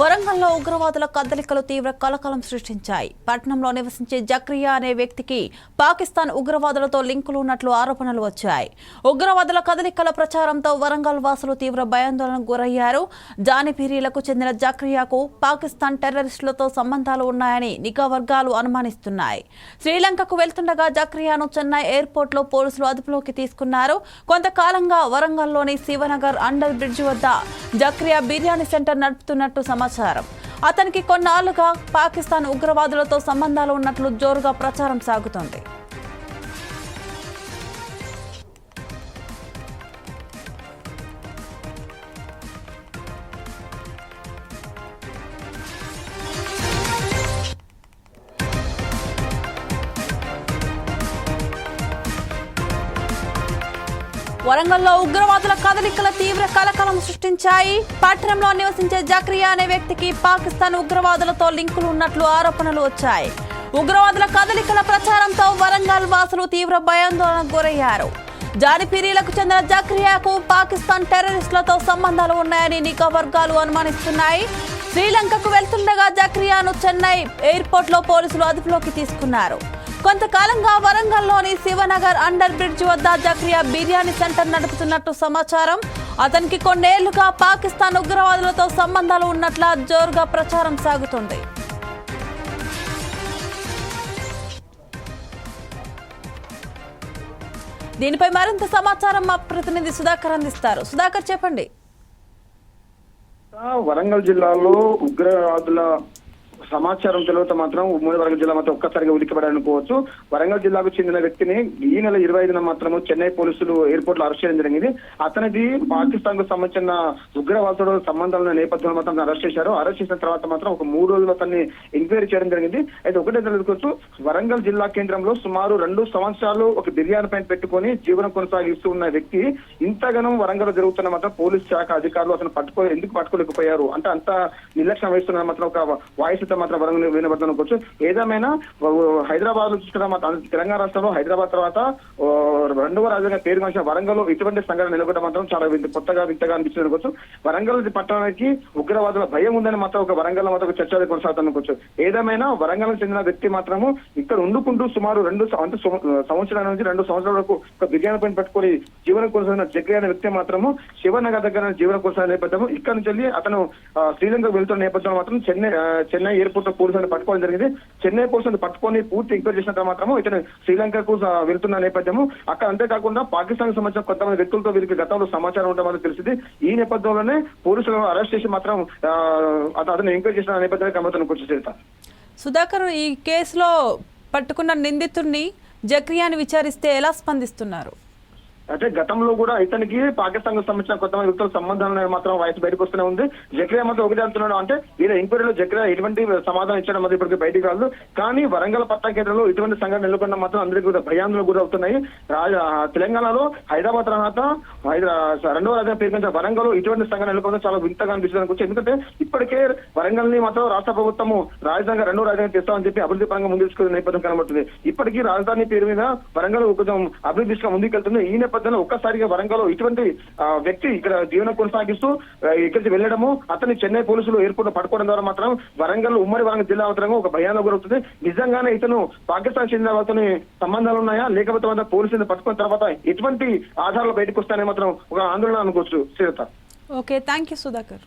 వరంగల్లో ఉగ్రవాదుల కదలికలు తీవ్ర కలకలం సృష్టించాయి. పట్టణంలో నివసించే జక్రియా అనే వ్యక్తికి పాకిస్తాన్ ఉగ్రవాదులతో లింకులు ఉన్నట్లు ఆరోపణలు వచ్చాయి. ఉగ్రవాదుల కదలికల ప్రచారంతో వరంగల్ వాసులు తీవ్ర భయాందోళనకు గురయ్యారు. జానిపీరీలకు చెందిన జక్రియాకు పాకిస్తాన్ టెర్రరిస్టులతో సంబంధాలు ఉన్నాయని నిఘా వర్గాలు అనుమానిస్తున్నాయి. శ్రీలంకకు వెళ్తుండగా జక్రియాను చెన్నై ఎయిర్పోర్ట్లో పోలీసులు అదుపులోకి తీసుకున్నారు. కొంతకాలంగా వరంగల్లోని శివనగర్ అండర్ బ్రిడ్జ్ వద్ద జక్రియా బిర్యానీ సెంటర్ నడుపుతున్నట్టు సమాచారం. అతనికి కొన్నాళ్ళుగా పాకిస్తాన్ ఉగ్రవాదులతో సంబంధాలు ఉన్నట్లు జోరుగా ప్రచారం సాగుతోంది. వరంగల్లో ఉగ్రవాదుల కదలికల తీవ్ర కలకలం సృష్టించాయి. పట్టణంలో నివసించే జక్రియా అనే వ్యక్తికి పాకిస్తాన్ ఉగ్రవాదులతో లింకులు ఉన్నట్లు ఆరోపణలు వచ్చాయి. ఉగ్రవాదుల కదలికల ప్రచారంతో వరంగల్ వాసులు తీవ్ర భయాందోళనకు గురయ్యారు. జాడిపిరీలకు చెందిన జక్రియాకు పాకిస్తాన్ టెర్రరిస్టులతో సంబంధాలు ఉన్నాయని నిఘా వర్గాలు అనుమానిస్తున్నాయి. శ్రీలంకకు వెళ్తుండగా జక్రియాను చెన్నై ఎయిర్పోర్ట్లో పోలీసులు అదుపులోకి తీసుకున్నారు. కొంతకాలంగా వరంగల్లోని శివనగర్ అండర్ బ్రిడ్జ్ వద్ద జక్రియా బిర్యానీ సెంటర్ నడుపుతున్నట్టు సమాచారం. అతనికి కొన్నేళ్ళుగా పాకిస్తాన్ ఉగ్రవాదులతో సంబంధాలు ఉన్నట్ల జోరుగా ప్రచారం సాగుతుంది. దీనిపై మరింత సమాచారం మా ప్రతినిధి సుధాకర్ అందిస్తారు. సుధాకర్ చెప్పండి. వరంగల్ జిల్లాలో ఉగ్రవాదుల సమాచారం తెలియత మాత్రం ఉమ్మడి వరంగల్ జిల్లా మాత్రం ఒక్కసారిగా ఉలిక్కిపడాలనుకోవచ్చు వరంగల్ జిల్లాకు చెందిన వ్యక్తిని ఈ నెల ఇరవై ఐదున మాత్రము చెన్నై పోలీసులు ఎయిర్పోర్ట్లో అరెస్ట్ చేయడం జరిగింది. అతనిది పాకిస్తాన్కు సంబంధించిన ఉగ్రవాదుడు సంబంధాల నేపథ్యంలో మాత్రం అరెస్ట్ చేశారు. అరెస్ట్ చేసిన తర్వాత మాత్రం ఒక మూడు రోజులు అతన్ని ఎంక్వైరీ చేయడం జరిగింది. అయితే ఒకటే తెలుసుకోవచ్చు వరంగల్ జిల్లా కేంద్రంలో సుమారు రెండు సంవత్సరాలు ఒక బిర్యానీ పైన పెట్టుకొని జీవనం కొనసాగిస్తూ ఉన్న వ్యక్తి ఇంతగానో వరంగల్ జరుగుతున్న మాత్రం పోలీస్ శాఖ అధికారులు అతను పట్టుకో ఎందుకు పట్టుకోలేకపోయారు? అంటే అంత నిర్లక్ష్యం వహిస్తున్న మాత్రం ఒక వాయిస్ మాత్రం వరంగల్ వచ్చు ఏదేమైనా హైదరాబాద్లో తెలంగాణ రాష్ట్రంలో హైదరాబాద్ తర్వాత రెండవ రాజధానిగా పేరు మార్చిన వరంగల్లో ఇటువంటి సంఘటన నిలబడడం మాత్రం చాలా కొత్తగా వింతగా అనిపించింది అనుకోవచ్చు. వరంగల్ పట్టణానికి ఉగ్రవాదుల భయం ఉందని మాత్రం ఒక వరంగల్ మాత్రం ఒక చర్చ కొనసాగుతుంది అనుకోవచ్చు. ఏదేమైనా వరంగల్ చెందిన వ్యక్తి మాత్రము ఇక్కడ ఉండుకుంటూ సుమారు రెండు అంటే సంవత్సరాల నుంచి రెండు సంవత్సరాల వరకు ఒక బిర్యానీ పైన పెట్టుకొని జీవనం కొనసాగిన జగ్గి అనే వ్యక్తి మాత్రము శివనగర్ దగ్గర జీవనం కొనసాగిన నేపథ్యం ఇక్కడ నుంచి వెళ్ళి అతను ఆ, శ్రీలంకకు వెళ్తున్న నేపథ్యంలో మాత్రం చెన్నై చెన్నై ఎయిర్పోర్ట్లో పోలీసులను పట్టుకోవడం జరిగింది. చెన్నై పోలీసులను పట్టుకొని పూర్తి ఎంక్వైరీ చేసిన తర్వాత మాత్రము ఇతను శ్రీలంకకు వెళ్తున్న నేపథ్యము అక్కడ అంతేకాకుండా పాకిస్తాన్ సంబంధించిన కొంతమంది వ్యక్తులతో వీరికి గతంలో సమాచారం ఉండడం తెలిసింది. ఈ నేపథ్యంలోనే పోలీసులను అరెస్ట్ చేసి మాత్రం అతను ఎంక్వైరీ చేసిన నేపథ్యంలో గమతం గుర్తు సుధాకర్ ఈ కేసులో పట్టుకున్న నిందితుడిని జక్రియాని విచారిస్తే ఎలా స్పందిస్తున్నారు? అంటే గతంలో కూడా ఇతనికి పాకిస్తాన్కు సంబంధించిన కొంతమంది వ్యక్తుల సంబంధాలు మాత్రం వయసు బయటకు వస్తూనే ఉంది. జక్రియా మాత్రం ఒకటి అంటున్నాడు అంటే వీళ్ళ ఎంక్వైరీలో జక్రియా ఎటువంటి సమాధానం ఇచ్చడం అది ఇప్పటికి బయటికి రాదు కానీ వరంగల్ పట్టణ కేంద్రంలో ఇటువంటి సంఘటన నెలకొన్న మాత్రం అందరికీ కూడా భయాందోళన గురవుతున్నాయి. రాజ తెలంగాణలో హైదరాబాద్ తర్వాత హైదరా రెండవ రాజధాని పేర్కొంచిన వరంగల్ ఇటువంటి సంఘటన నెలకొన్న చాలా వింతగా అనిపిస్తుంది అనుకోవచ్చు. ఎందుకంటే ఇప్పటికే వరంగల్ని మాత్రం రాష్ట్ర ప్రభుత్వము రాజధానిగా రెండో రాజధాని తెస్తామని చెప్పి అభివృద్ధి పరంగా ముందుకు నేపథ్యం కనబడుతుంది. ఇప్పటికీ రాజధాని పేరు మీద వరంగల్ కొంచెం అభివృద్ధి దిశగా ముందుకెళ్తుంది. ఈ నేపథ్యంలో ఒక్కసారిగా వరంగల్ ఇటువంటి వ్యక్తి ఇక్కడ జీవనం కొనసాగిస్తూ ఇక్కడికి వెళ్ళడము అతన్ని చెన్నై పోలీసులు ఎయిర్పోర్ట్ పడుకోవడం పట్టుకోవడం ద్వారా మాత్రం వరంగల్ ఉమ్మడి వరంగల్ జిల్లా అవతరంగా ఒక భయానకు గురవుతుంది నిజంగానే ఇతను పాకిస్తాన్ చెందిన వాళ్ళతో సంబంధాలు ఉన్నాయా? లేకపోతే మాత్రం పోలీసులను పట్టుకున్న తర్వాత ఎటువంటి ఆధారాలు బయటకు వస్తాయని మాత్రం ఒక ఆందోళన అనుకోవచ్చు. Sritha okay thank you Sudhakar.